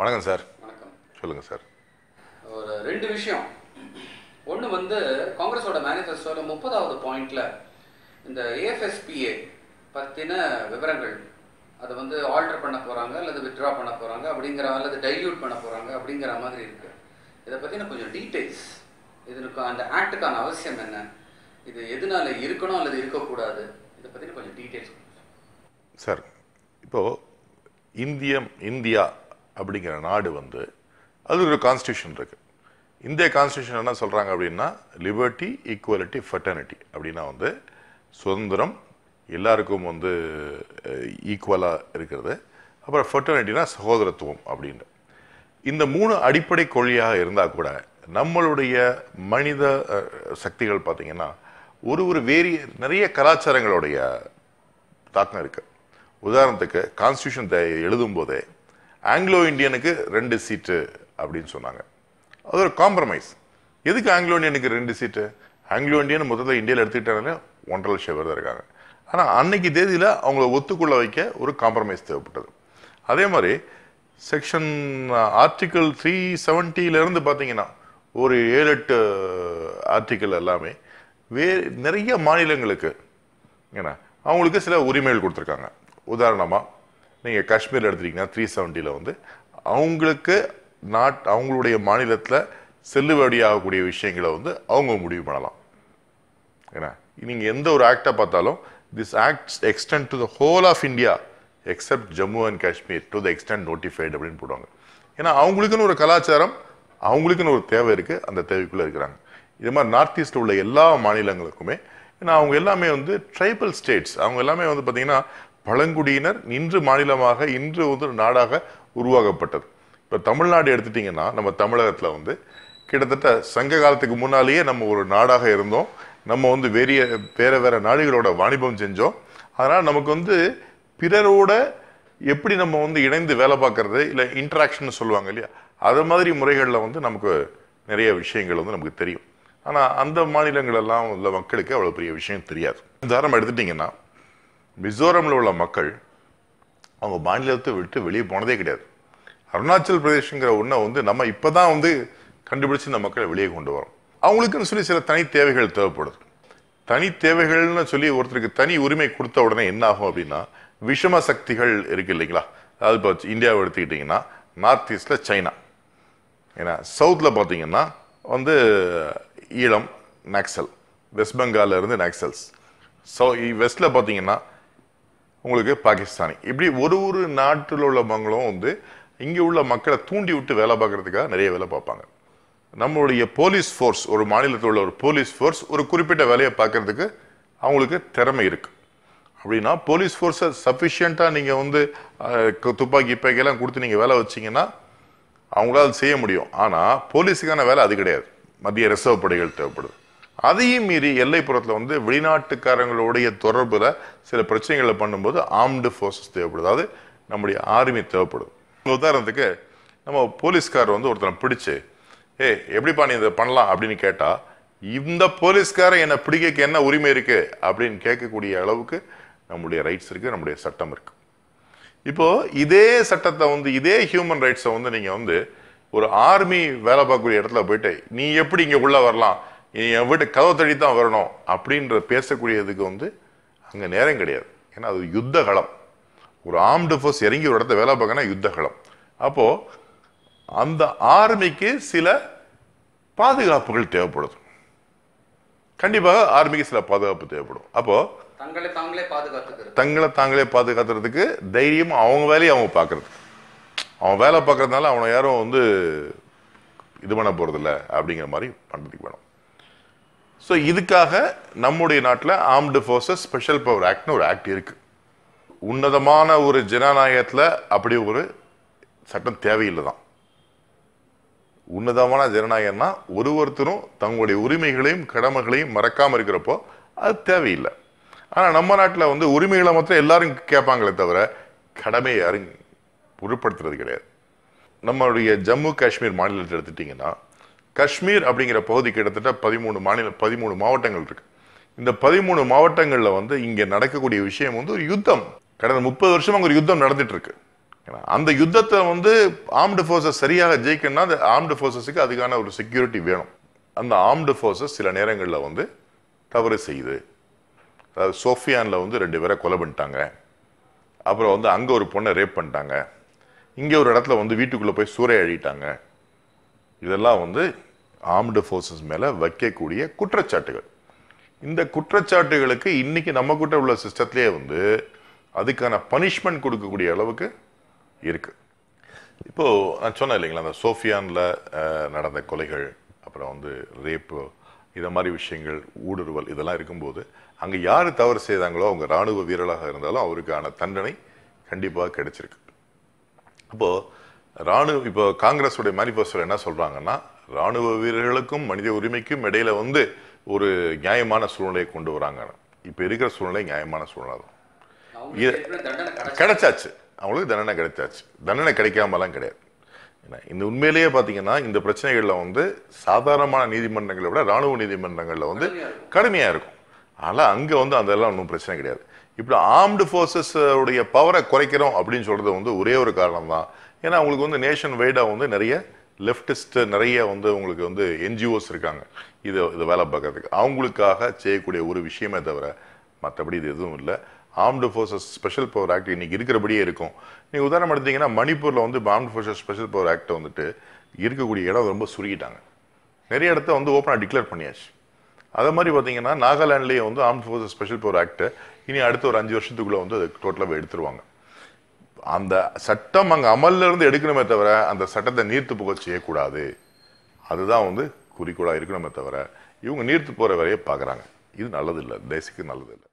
வணக்கம் சார். வணக்கம். சொல்லுங்கள் சார். ஒரு ரெண்டு விஷயம். ஒன்று வந்து காங்கிரஸோட மேனிஃபெஸ்டோவில் முப்பதாவது பாயிண்ட்ல இந்த ஏஎஃப்எஸ்பிஏ பற்றின விவரங்கள். அதை வந்து ஆல்டர் பண்ண போகிறாங்க அல்லது வித்ட்ரா பண்ண போகிறாங்க அப்படிங்கிற அல்லது டைல்யூட் பண்ண போகிறாங்க அப்படிங்கிற மாதிரி இருக்கு. இதை பற்றின கொஞ்சம் டீட்டெயில்ஸ் இதற்கு அந்த ஆக்டுக்கான அவசியம் என்ன? இது எதனால இருக்கணும் அல்லது இருக்கக்கூடாது? இதை பற்றின கொஞ்சம் டீட்டெயில்ஸ் சார் இப்போது இந்தியம் இந்தியா அப்படிங்கிற நாடு வந்து அது ஒரு கான்ஸ்டியூஷன் இருக்கு. இந்திய கான்ஸ்டியூஷன் என்ன சொல்கிறாங்க அப்படின்னா லிபர்ட்டி ஈக்குவலிட்டி ஃபெட்டர்னிட்டி அப்படின்னா வந்து சுதந்திரம் எல்லாருக்கும் வந்து ஈக்குவலாக இருக்கிறது. அப்புறம் ஃபெட்டர்னிட்டினா சகோதரத்துவம் அப்படின்னு. இந்த மூணு அடிப்படை கொள்கையாக இருந்தால் கூட நம்மளுடைய மனித சக்திகள் பார்த்தீங்கன்னா ஒரு ஒரு வேரிய நிறைய கலாச்சாரங்களுடைய தாக்கம் இருக்குது உதாரணத்துக்கு கான்ஸ்டியூஷன் எழுதும் போதே ஆங்கிலோ இந்தியனுக்கு ரெண்டு சீட்டு அப்படின்னு சொன்னாங்க. அது ஒரு காம்ப்ரமைஸ் எதுக்கு ஆங்கிலோ இந்தியனுக்கு ரெண்டு சீட்டு ஆங்கிலோ இந்தியன் மொத்தத்தில் இந்தியாவில் எடுத்துக்கிட்டாலே ஒன்றரை லட்சம் பேர் தான் இருக்காங்க. ஆனால் அன்னைக்கு தேதியில் அவங்கள ஒத்துக்குள்ள வைக்க ஒரு காம்ப்ரமைஸ் தேவைப்பட்டது. அதே மாதிரி செக்ஷன் ஆர்டிக்கிள் த்ரீ செவன்ட்டிலேருந்து பார்த்தீங்கன்னா ஒரு ஏழு எட்டு ஆர்டிக்கிள் எல்லாமே வே நிறைய மாநிலங்களுக்கு ஏன்னா அவங்களுக்கு சில உரிமைகள் கொடுத்துருக்காங்க. உதாரணமாக நீங்கள் காஷ்மீர் எடுத்துட்டிங்கன்னா த்ரீ செவன்ட்டியில் வந்து அவங்களுக்கு நாட் அவங்களுடைய மாநிலத்தில் செல்லுபடியாகக்கூடிய விஷயங்களை வந்து அவங்க முடிவு பண்ணலாம். ஏன்னா நீங்கள் எந்த ஒரு ஆக்டை பார்த்தாலும் this act extent to the whole of India except Jammu and Kashmir to the extent notified அப்படின்னு போடுவாங்க. ஏன்னா அவங்களுக்குன்னு ஒரு கலாச்சாரம் அவங்களுக்குன்னு ஒரு தேவை இருக்குது அந்த தேவைக்குள்ளே இருக்கிறாங்க. இது மாதிரி நார்த் ஈஸ்ட்டில் உள்ள எல்லா மாநிலங்களுக்குமே ஏன்னா அவங்க எல்லாமே வந்து ட்ரைபல் ஸ்டேட்ஸ் அவங்க எல்லாமே வந்து பார்த்தீங்கன்னா பழங்குடியினர் இன்று மாநிலமாக இன்று வந்து ஒரு நாடாக உருவாக்கப்பட்டது. இப்போ தமிழ்நாடு எடுத்துட்டிங்கன்னா நம்ம தமிழகத்தில் வந்து கிட்டத்தட்ட சங்க காலத்துக்கு முன்னாலேயே நம்ம ஒரு நாடாக இருந்தோம். நம்ம வந்து வேறிய வேறு வேறு நாடுகளோட வாணிபம் செஞ்சோம். அதனால் நமக்கு வந்து பிறரோட எப்படி நம்ம வந்து இணைந்து வேலை பார்க்கறது இல்லை இன்ட்ராக்ஷன் சொல்லுவாங்க இல்லையா? அது மாதிரி முறைகளில் வந்து நமக்கு நிறைய விஷயங்கள் வந்து நமக்கு தெரியும். ஆனால் அந்த மாநிலங்கள் எல்லாம் உள்ள மக்களுக்கு அவ்வளோ பெரிய விஷயம் தெரியாது. உதாரணம் எடுத்துட்டிங்கன்னா மிசோரமில் உள்ள மக்கள் அவங்க மாநிலத்தை விட்டு வெளியே போனதே கிடையாது. அருணாச்சல் பிரதேஷ்ங்கிற ஒன்றை வந்து நம்ம இப்போ தான் வந்து கண்டுபிடிச்சு இந்த மக்களை வெளியே கொண்டு வரோம். அவங்களுக்குன்னு சொல்லி சில தனி தேவைகள் தேவைப்படுது. தனி தேவைகள்னு சொல்லி ஒருத்தருக்கு தனி உரிமை கொடுத்த உடனே என்ன ஆகும் அப்படின்னா விஷம சக்திகள் இருக்கு இல்லைங்களா? அதாவது இப்போ இந்தியாவை எடுத்துக்கிட்டிங்கன்னா நார்த் ஈஸ்டில் சைனா. ஏன்னா சவுத்தில் பார்த்தீங்கன்னா வந்து ஈழம் நக்சல் வெஸ்ட் பெங்கால்ல இருந்து நக்சல்ஸ் ஸோ வெஸ்ட்டில் பார்த்தீங்கன்னா உங்களுக்கு பாகிஸ்தானி. இப்படி ஒரு ஒரு நாட்டில் உள்ளவங்களும் வந்து இங்கே உள்ள மக்களை தூண்டி விட்டு வேலை பார்க்கறதுக்காக நிறைய வேலை பார்ப்பாங்க. நம்மளுடைய போலீஸ் ஃபோர்ஸ் ஒரு மாநிலத்தில் உள்ள ஒரு போலீஸ் ஃபோர்ஸ் ஒரு குறிப்பிட்ட வேலையை பார்க்கறதுக்கு அவங்களுக்கு திறமை இருக்கு. அப்படின்னா போலீஸ் ஃபோர்ஸை சஃபிஷியண்ட்டாக நீங்கள் வந்து துப்பாக்கி பைக்கெல்லாம் கொடுத்து நீங்கள் வேலை வச்சிங்கன்னா அவங்களால செய்ய முடியும். ஆனால் போலீஸுக்கான வேலை அது கிடையாது. மத்திய ரிசர்வ் படைகள் தேவைப்படுது. அதையும் மீறி எல்லைப்புறத்தில் வந்து வெளிநாட்டுக்காரங்களுடைய தொடர்பில் சில பிரச்சனைகளை பண்ணும்போது ஆர்ம்டு ஃபோர்ஸஸ் தேவைப்படுது. அதாவது நம்முடைய ஆர்மி தேவைப்படுது. உதாரணத்துக்கு நம்ம போலீஸ்கார் வந்து ஒருத்தனை பிடிச்சு ஏ எப்படிப்பா நீ இதை பண்ணலாம்? அப்படின்னு கேட்டால் இந்த போலீஸ்காரன் என்னை பிடிக்க என்ன உரிமை இருக்குது அப்படின்னு கேட்கக்கூடிய அளவுக்கு நம்முடைய ரைட்ஸ் இருக்குது நம்முடைய சட்டம் இருக்குது இப்போ இதே சட்டத்தை வந்து இதே ஹியூமன் ரைட்ஸை வந்து நீங்கள் வந்து ஒரு ஆர்மி வேலை பார்க்கக்கூடிய இடத்துல போயிட்டு நீ எப்படி இங்கே உள்ளே வரலாம்? என் வீட்டு கதவை தள்ளி தான் வரணும் அப்படின்ற பேசக்கூடியதுக்கு வந்து அங்க நேரம் கிடையாது. ஏன்னா அது யுத்த களம் ஒரு ஆர்ம்டு ஃபோர்ஸ் இறங்கி ஒரு இடத்த வேலை பார்க்கணும் யுத்த களம் அப்போ அந்த ஆர்மிக்கு சில பாதுகாப்புகள் தேவைப்படுது. கண்டிப்பாக ஆர்மிக்கு சில பாதுகாப்பு தேவைப்படும். அப்போ தங்களை தாங்களே பாதுகாத்துக்கிறது. தங்களை தாங்களே பாதுகாத்துறதுக்கு தைரியம் அவங்க வேலையை அவங்க பார்க்கறது. அவன் வேலை பார்க்கறதுனால அவனை யாரும் வந்து இது பண்ண போறதில்ல அப்படிங்கிற மாதிரி பண்றதுக்கு வேணும். ஸோ இதுக்காக நம்முடைய நாட்டில் ஆர்ம்டு ஃபோர்ஸஸ் ஸ்பெஷல் பவர் ஆக்ட்னு ஒரு ஆக்ட் இருக்குது உன்னதமான ஒரு ஜனநாயகத்தில் அப்படி ஒரு சட்டம் தேவையில்லை தான் உன்னதமான ஜனநாயகம்னா ஒரு ஒருத்தரும் தங்களுடைய உரிமைகளையும் கடமைகளையும் மறக்காமல் இருக்கிறப்போ அது தேவையில்லை. ஆனால் நம்ம நாட்டில் வந்து உரிமைகளை மாத்திரம் எல்லாரும் கேட்பாங்களே தவிர கடமையை யாரும் பொருட்படுத்துறது கிடையாது. நம்மளுடைய ஜம்மு காஷ்மீர் மாநிலத்தை எடுத்துட்டிங்கன்னா காஷ்மீர் அப்படிங்கிற பகுதி கிட்டத்தட்ட பதிமூணு மாநில பதிமூணு மாவட்டங்கள் இருக்கு. இந்த பதிமூணு மாவட்டங்களில் வந்து இங்கே நடக்கக்கூடிய விஷயம் வந்து ஒரு யுத்தம். கடந்த முப்பது வருஷம் அங்கே ஒரு யுத்தம் நடந்துட்டு இருக்கு ஏன்னா, அந்த யுத்தத்தை வந்து ஆர்ம்டு ஃபோர்ஸஸ் சரியாக ஜெயிக்கணும்னா அந்த ஆர்ம்டு ஃபோர்ஸஸுக்கு அதுக்கான ஒரு செக்யூரிட்டி வேணும். அந்த ஆர்ம்டு ஃபோர்ஸஸ் சில நேரங்களில் வந்து தவறு செய்யுது அதாவது சோஃபியானில் வந்து ரெண்டு பேரை கொலை பண்ணிட்டாங்க. அப்புறம் வந்து அங்கே ஒரு பொண்ணை ரேப் பண்ணிட்டாங்க. இங்கே ஒரு இடத்துல வந்து வீட்டுக்குள்ளே போய் சூறையாடிட்டாங்க. இதெல்லாம் வந்து ஆர்ம்டு ஃபோர்ஸஸ் மேலே வைக்கக்கூடிய குற்றச்சாட்டுகள். இந்த குற்றச்சாட்டுகளுக்கு இன்னைக்கு நம்ம கிட்ட உள்ள சிஸ்டத்திலே வந்து அதுக்கான பனிஷ்மெண்ட் கொடுக்கக்கூடிய அளவுக்கு இருக்கு. இப்போ நான் சொன்னேன் இல்லைங்களா அந்த சோஃபியானில் நடந்த கொலைகள் அப்புறம் வந்து ரேப்பு இதை மாதிரி விஷயங்கள் ஊடுருவல் இதெல்லாம் இருக்கும்போது அங்கே யார் தவறு செய்தாங்களோ அவங்க ராணுவ வீரராக இருந்தாலும் அவருக்கான தண்டனை கண்டிப்பாக கிடைச்சிருக்கு. அப்போது ராணுவ இப்போ காங்கிரஸுடைய மேனிஃபெஸ்டோ என்ன சொல்றாங்கன்னா ராணுவ வீரர்களுக்கும் மனித உரிமைக்கும் இடையில வந்து ஒரு நியாயமான சூழ்நிலையை கொண்டு வராங்க. இப்போ இருக்கிற சூழ்நிலை நியாயமான சூழ்நிலை தான். கிடைச்சாச்சு. அவங்களுக்கு தண்டனை கிடைச்சாச்சு. தண்டனை கிடைக்காமலாம் கிடையாது. ஏன்னா, இந்த உண்மையிலேயே பார்த்தீங்கன்னா இந்த பிரச்சனைகள்ல வந்து சாதாரணமான நீதிமன்றங்களை விட ராணுவ நீதிமன்றங்கள்ல வந்து கடுமையா இருக்கும். கடுமையா இருக்கும். ஆனா அங்க வந்து அதெல்லாம் ஒன்றும் பிரச்சனை கிடையாது. இப்படி ஆர்ம்டு ஃபோர்ஸஸ் உடைய பவரை குறைக்கிறோம் அப்படின்னு சொல்றது வந்து ஒரே ஒரு காரணம் தான் ஏன்னா அவங்களுக்கு வந்து நேஷன் வைடாக வந்து நிறைய லெஃப்டிஸ்ட் நிறைய வந்து உங்களுக்கு வந்து என்ஜிஓஸ் இருக்காங்க. இது இது வேலை பார்க்கறதுக்கு. அவங்களுக்காக செய்யக்கூடிய ஒரு விஷயமே தவிர மற்றபடி இது எதுவும் இல்லை. Armed forces special power act இன்னைக்கு இருக்கிறபடியே இருக்கும். நீங்கள் உதாரணம் எடுத்தீங்கன்னா மணிப்பூரில் வந்து armed forces special power act வந்துட்டு இருக்கக்கூடிய இடம் ரொம்ப சுருக்கிட்டாங்க. நிறைய இடத்த வந்து ஓப்பனாக டிக்ளேர் பண்ணியாச்சு. அதே மாதிரி பார்த்தீங்கன்னா நாகாலாண்ட்லேயே வந்து ஆர்ம்டு ஃபோர்ஸஸ் ஸ்பெஷல் பவர் ஆக்ட்டை இனி அடுத்த ஒரு அஞ்சு வருஷத்துக்குள்ளே வந்து டோட்டலாக எடுத்துருவாங்க. அந்த சட்டம் அங்கே அமல்ல இருந்து எடுக்கணுமே தவிர அந்த சட்டத்தை நீர்த்து போக செய்யக்கூடாது. அதுதான் வந்து குறிக்கோளாக இருக்கணுமே தவிர இவங்க நீர்த்து போகிற வரையே பார்க்குறாங்க. இது நல்லது இல்லை தேசிக்கு நல்லது இல்லை